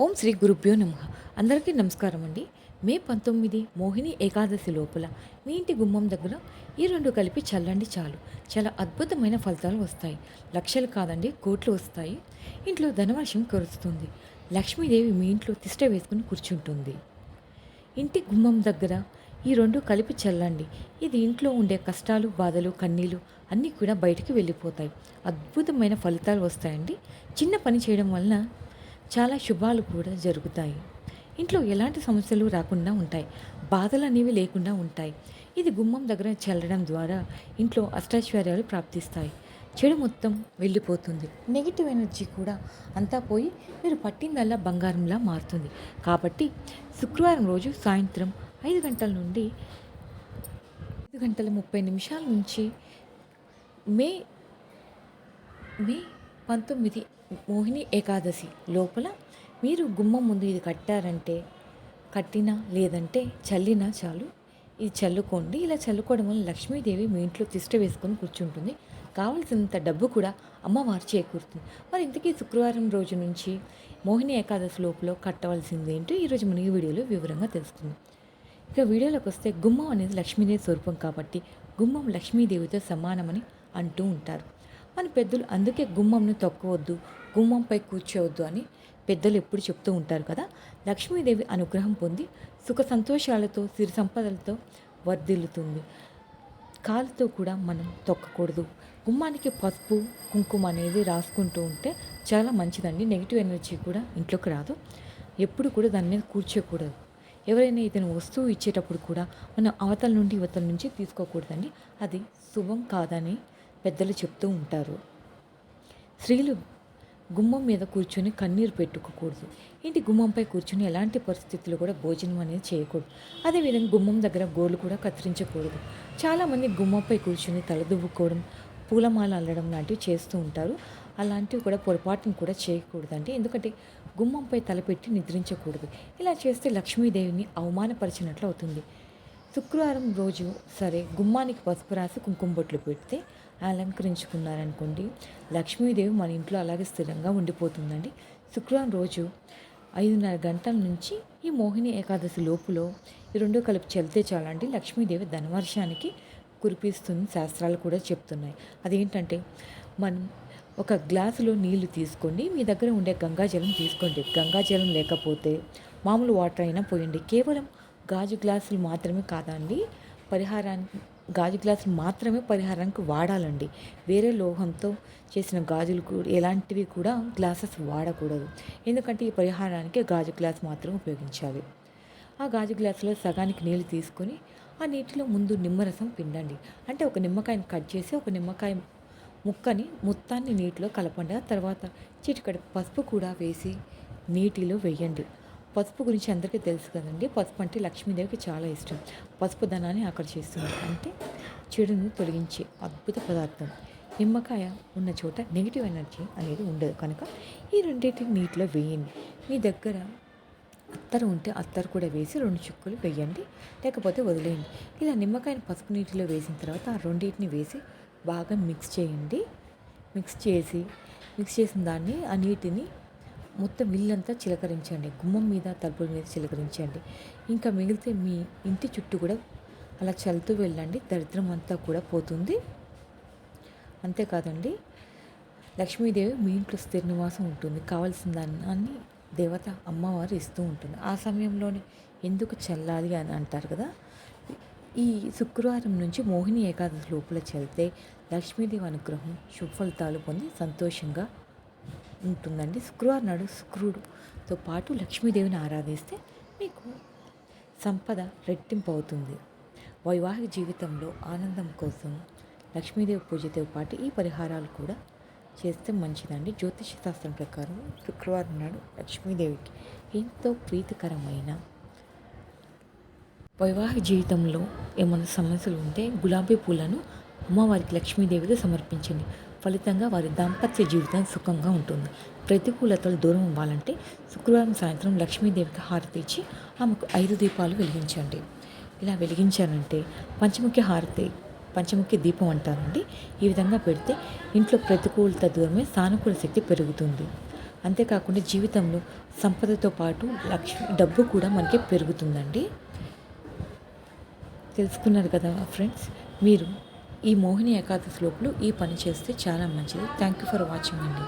ఓం శ్రీ గురుభ్యో నమ. అందరికీ నమస్కారం అండి. మే పంతొమ్మిది మోహిని ఏకాదశి లోపల మీ ఇంటి గుమ్మం దగ్గర ఈ రెండు కలిపి చల్లండి చాలు. చాలా అద్భుతమైన ఫలితాలు వస్తాయి. లక్షలు కాదండి కోట్లు వస్తాయి. ఇంట్లో ధనవర్షం కురుస్తుంది. లక్ష్మీదేవి మీ ఇంట్లో తిష్ట వేసుకుని కూర్చుంటుంది. ఇంటి గుమ్మం దగ్గర ఈ రెండు కలిపి చల్లండి. ఇది ఇంట్లో ఉండే కష్టాలు బాధలు కన్నీళ్ళు అన్నీ కూడా బయటికి వెళ్ళిపోతాయి. అద్భుతమైన ఫలితాలు వస్తాయండి. చిన్న పని చేయడం వలన చాలా శుభాలు కూడా జరుగుతాయి. ఇంట్లో ఎలాంటి సమస్యలు రాకుండా ఉంటాయి. బాధలు అనేవి లేకుండా ఉంటాయి. ఇది గుమ్మం దగ్గర చల్లడం ద్వారా ఇంట్లో అష్టైశ్వర్యాలు ప్రాప్తిస్తాయి. చెడు మొత్తం వెళ్ళిపోతుంది. నెగిటివ్ ఎనర్జీ కూడా అంతా పోయి మీరు పట్టిందల్లా బంగారంలా మారుతుంది. కాబట్టి శుక్రవారం రోజు సాయంత్రం ఐదు గంటల నుండి ఐదు గంటల ముప్పై నిమిషాల నుంచి మే మే పంతొమ్మిది మోహిని ఏకాదశి లోపల మీరు గుమ్మం ముందు ఇది కట్టారంటే కట్టినా లేదంటే చల్లినా చాలు. ఇది చల్లుకోండి. ఇలా చల్లుకోవడం వల్ల లక్ష్మీదేవి మీ ఇంట్లో తిష్ట వేసుకొని కూర్చుంటుంది. కావలసినంత డబ్బు కూడా అమ్మవారు చేకూరుతుంది. మరి ఇంతకీ శుక్రవారం రోజు నుంచి మోహిని ఏకాదశి లోపల కట్టవలసింది ఏంటో ఈరోజు మన ఈ వీడియోలో వివరంగా తెలుస్తుంది. ఇక వీడియోలోకి వస్తే గుమ్మం అనేది లక్ష్మీదేవి స్వరూపం కాబట్టి గుమ్మం లక్ష్మీదేవితో సమానమని అంటూ ఉంటారు. మన పెద్దలు అందుకే గుమ్మంను తొక్కవద్దు గుమ్మంపై కూర్చోవద్దు అని పెద్దలు ఎప్పుడు చెప్తూ ఉంటారు కదా. లక్ష్మీదేవి అనుగ్రహం పొంది సుఖ సంతోషాలతో సిరి సంపదలతో వర్ధిల్లుతుంది. కాలుతో కూడా మనం తొక్కకూడదు. గుమ్మానికి పసుపు కుంకుమ అనేది రాసుకుంటూ ఉంటే చాలా మంచిదండి. నెగిటివ్ ఎనర్జీ కూడా ఇంట్లోకి రాదు. ఎప్పుడు కూడా దాని మీద కూర్చోకూడదు. ఎవరైనా ఏదైనా వస్తువు ఇచ్చేటప్పుడు కూడా మనం అవతల నుండి ఇవతల నుంచి తీసుకోకూడదండి. అది శుభం కాదని పెద్దలు చెప్తూ ఉంటారు. స్త్రీలు గుమ్మం మీద కూర్చొని కన్నీరు పెట్టుకోకూడదు. ఇంటి గుమ్మంపై కూర్చొని ఎలాంటి పరిస్థితులు కూడా భోజనం అనేది చేయకూడదు. అదేవిధంగా గుమ్మం దగ్గర గోళ్ళు కూడా కత్తిరించకూడదు. చాలామంది గుమ్మంపై కూర్చొని తలదువ్వుకోవడం పూలమాల అల్లడం లాంటివి చేస్తూ ఉంటారు. అలాంటివి కూడా పొరపాటును కూడా చేయకూడదండి. ఎందుకంటే గుమ్మంపై తలపెట్టి నిద్రించకూడదు. ఇలా చేస్తే లక్ష్మీదేవిని అవమానపరిచినట్లు అవుతుంది. శుక్రవారం రోజు సరే గుమ్మానికి పసుపు రాసి కుంకుమ బొట్లు పెడితే అలంకరించుకున్నారనుకోండి లక్ష్మీదేవి మన ఇంట్లో అలాగే స్థిరంగా ఉండిపోతుందండి. శుక్రవారం రోజు ఐదున్నర గంటల నుంచి ఈ మోహిని ఏకాదశి లోపులో ఈ రెండు కలిపి చెల్తే చాలండి. లక్ష్మీదేవి ధనవర్షానికి కురిపిస్తుంది శాస్త్రాలు కూడా చెప్తున్నాయి. అదేంటంటే మనం ఒక గ్లాసులో నీళ్ళు తీసుకోండి మీ దగ్గర ఉండే గంగాజలం తీసుకోండి. గంగాజలం లేకపోతే మామూలు వాటర్ అయినా పోయండి. కేవలం గాజు గ్లాసులు మాత్రమే కాదండి పరిహారానికి గాజు గ్లాసులు మాత్రమే పరిహారానికి వాడాలండి. వేరే లోహంతో చేసిన గాజులు కూడా ఎలాంటివి కూడా గ్లాసెస్ వాడకూడదు. ఎందుకంటే ఈ పరిహారానికి గాజు గ్లాస్ మాత్రం ఉపయోగించాలి. ఆ గాజు గ్లాసులో సగానికి నీళ్ళు తీసుకొని ఆ నీటిలో ముందు నిమ్మరసం పిండండి. అంటే ఒక నిమ్మకాయని కట్ చేసి ఒక నిమ్మకాయ ముక్కని మొత్తాన్ని నీటిలో కలపండి. ఆ తర్వాత చిటికడి పసుపు కూడా వేసి నీటిలో వేయండి. పసుపు గురించి అందరికీ తెలుసు కదండి. పసుపు అంటే లక్ష్మీదేవికి చాలా ఇష్టం. పసుపు ధనాన్ని ఆకర్షిస్తుంది అంటే చెడును తొలగించే అద్భుత పదార్థం. నిమ్మకాయ ఉన్న చోట నెగిటివ్ ఎనర్జీ అనేది ఉండదు. కనుక ఈ రెండింటిని నీటిలో వేయండి. మీ దగ్గర అత్తరు ఉంటే అత్తరు కూడా వేసి రెండు చుక్కలు వేయండి. లేకపోతే వదిలేయండి. ఇలా నిమ్మకాయని పసుపు నీటిలో వేసిన తర్వాత ఆ రెండింటిని వేసి బాగా మిక్స్ చేయండి. మిక్స్ చేసి మిక్స్ చేసిన దాన్ని ఆ నీటిని మొత్తం ఇల్లంతా చిలకరించండి. గుమ్మం మీద తలుపుల మీద చిలకరించండి. ఇంకా మిగిలితే మీ ఇంటి చుట్టూ కూడా అలా చల్లుతూ వెళ్ళండి. దరిద్రం అంతా కూడా పోతుంది. అంతేకాదండి లక్ష్మీదేవి మీ ఇంట్లో స్థిర నివాసం ఉంటుంది. కావాల్సిన దాన్ని దేవత అమ్మవారు ఇస్తూ ఉంటుంది. ఆ సమయంలోనే ఎందుకు చల్లాలి అని అంటారు కదా? ఈ శుక్రవారం నుంచి మోహిని ఏకాదశి లోపల చల్లితే లక్ష్మీదేవి అనుగ్రహం శుభఫలితాలు పొంది సంతోషంగా ఉంటుందండి. శుక్రవారం నాడు శుక్రుడుతో పాటు లక్ష్మీదేవిని ఆరాధిస్తే మీకు సంపద రెట్టింపు అవుతుంది. వైవాహిక జీవితంలో ఆనందం కోసం లక్ష్మీదేవి పూజతో పాటు ఈ పరిహారాలు కూడా చేస్తే మంచిదండి. జ్యోతిష శాస్త్రం ప్రకారం శుక్రవారం నాడు లక్ష్మీదేవికి ఎంతో ప్రీతికరమైన వైవాహిక జీవితంలో ఏమైనా సమస్యలు ఉంటే గులాబీ పూలను అమ్మవారికి లక్ష్మీదేవికి సమర్పించండి. ఫలితంగా వారి దాంపత్య జీవితం సుఖంగా ఉంటుంది. ప్రతికూలతలు దూరం అవ్వాలంటే శుక్రవారం సాయంత్రం లక్ష్మీదేవికి హారతి ఇచ్చి ఆమెకు ఐదు దీపాలు వెలిగించండి. ఇలా వెలిగించారంటే పంచముఖి హారతి పంచముఖి దీపం అంటారండి. ఈ విధంగా పెడితే ఇంట్లో ప్రతికూలత దూరమే సానుకూల శక్తి పెరుగుతుంది. అంతేకాకుండా జీవితంలో సంపదతో పాటు లక్ష్మి డబ్బు కూడా మనకి పెరుగుతుందండి. తెలుసుకున్నారు కదా ఫ్రెండ్స్? మీరు ఈ మోహిని ఏకాదశి లోపల ఈ పని చేస్తే చాలా మంచిది. థ్యాంక్ యూ ఫర్ వాచింగ్ అండి.